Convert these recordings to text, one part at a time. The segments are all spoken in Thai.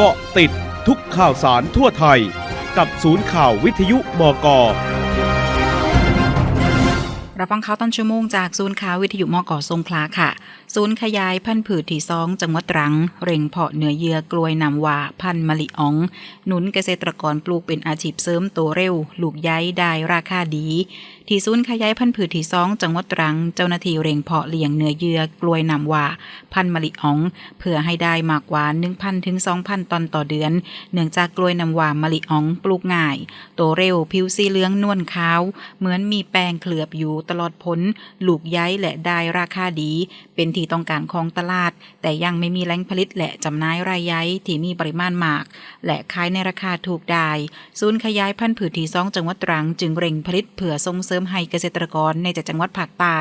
เกาะติดทุกข่าวสารทั่วไทย กับศูนย์ข่าววิทยุมก รับฟังข่าวต้นชั่วโมงจากศูนย์ข่าววิทยุมกสงขลาค่ะ ศูนย์ขยายพันธุ์ผืชที่สองจังหวัดตรัง เร่งเพาะเนื้อเยื่อกลวยนำว่าพันธุ์มะลิออง หนุนเกษตรกรปลูกเป็นอาชีพเสริมโตเร็ว ลูกย้ายได้ราคาดี ที่ศูนย์ขยายพันธุ์ผืชที่สองจังหวัดตรัง เจ้าหน้าที่เร่งเพาะเลี้ยงเนื้อเยื่อกลวยนำว่าพันธุ์มะลิออง เพื่อให้ได้มากกว่า 1,000ถึง2,000 ตอนต่อเดือน เนื่องจากกลวยนำว่ามะลิออง ปลูกง่าย โตเร็วผิวสีเหลืองนวลขาว เหมือนมีแป้งเคลือบอยู่ตลอดพ้นลูกย้ายและได้ราคาดี เป็นที่ต้องการของตลาด แต่ยังไม่มีแหล่งผลิตและจำหน่ายรายย้ายที่มีปริมาณมาก และขายในราคาถูกได้ ศูนย์ขยายพันธุ์ผืชที่สองจังหวัดตรัง จึงเร่งผลิตเพื่อส่งเสริมให้เกษตรกรในจ,จังหวัดภาคใต้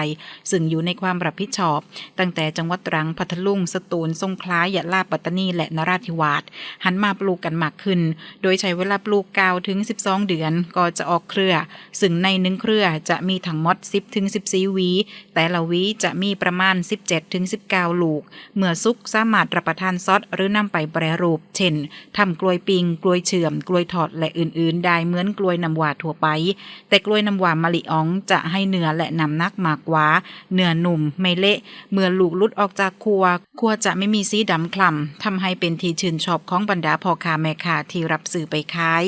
ซึ่งอยู่ในความรับผิดชอบ ตั้งแต่จังหวัดตรังพัทลุงสตูลสงขลายะลาปัตตานีและนราธิวาสหันมาปลูกกันมากขึ้น โดยใช้เวลาปลูก9ถึง 12 เดือนก็จะออกเครือ ซึ่งในหนึ่งเครือจะมีทั้งมด10ถึง14 หวี แต่ละหวีจะมีประมาณ 17ถึง19 ลูก เมื่อสุกสามารถรับประทานซอสหรือนำไปแปรรูป เช่นทำกล้วยปิง กล้วยเชื่อม กล้วยทอดและอื่น ๆ ได้เหมือนกล้วยน้ำหวาทั่วไป แต่กล้วยน้ำหวานมะลิอ๋องจะให้เนื้อและน้ำนักมากกว่า เนื้อหนุ่มไม่เละ เมื่อลูกลุดออกจากครัว ครัวจะไม่มีสีดำคล้ำทำให้เป็นที่ชื่นชอบของบรรดาพ่อค้าแม่ค้าที่รับซื้อไปขาย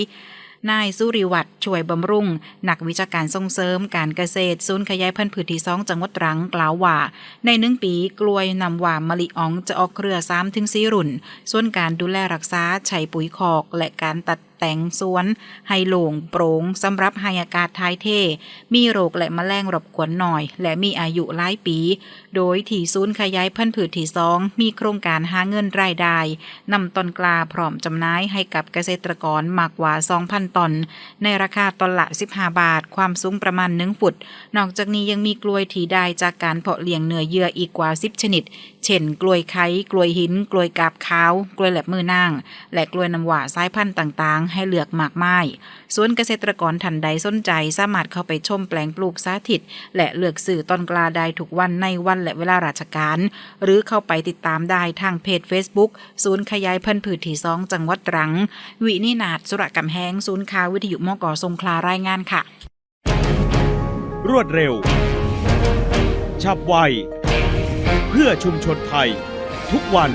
นายสุริวัตรช่วยบำรุง นักวิชาการส่งเสริมการเกษตรศูนย์ขยายพันธุ์พืชที่สองจังหวัดตรังกล่าวว่า ในหนึ่งปีกล้วยนำหว่ามะลิอ๋องจะออกเครือ3ถึง4รุ่น ส่วนการดูแลรักษาใช้ปุ๋ยคอกและการตัด แต่งสวน ให้โล่งโปร่งสำหรับให้อากาศทายเท มีโรคและแมลงรบกวนหน่อย และมีอายุหลายปี โดยที่ศูนย์ขยายพันธุ์ผืชที่สองมีโครงการหาเงินรายได้นำต้นกลาพร้อมจำหน่ายให้กับเกษตรกรมากกว่า 2,000 ตน ในราคาตนละ 15 บาท ความสูงประมาณ1ฟุต นอกจากนี้ยังมีกล้วยที่ได้จากการเพาะเลี้ยงเนื้อเยื่ออีกกว่า 10 ชนิด เช่น กล้วยไข่ กล้วยหิน กล้วยกาบขาว กล้วยแหลบมือนาง และกล้วยน้ำหวาสายพันธุ์ต่างให้เลือกมากมายส่วนเกษตรกรท่านใดสนใจสามารถเข้าไปชมแปลงปลูกสาธิต และเลือกซื้อต้นกลาได้ทุกวันในวันและเวลาราชการ หรือเข้าไปติดตามได้ทางเพจ Facebook ศูนย์ขยายพันธุ์ผืชที่สองจังหวัดตรัง วินินาถสุรกำแหงศูนย์ข่าววิทยุมกสงขลารายงานค่ะ รวดเร็ว ฉับไว เพื่อชุมชนไทย ทุกวัน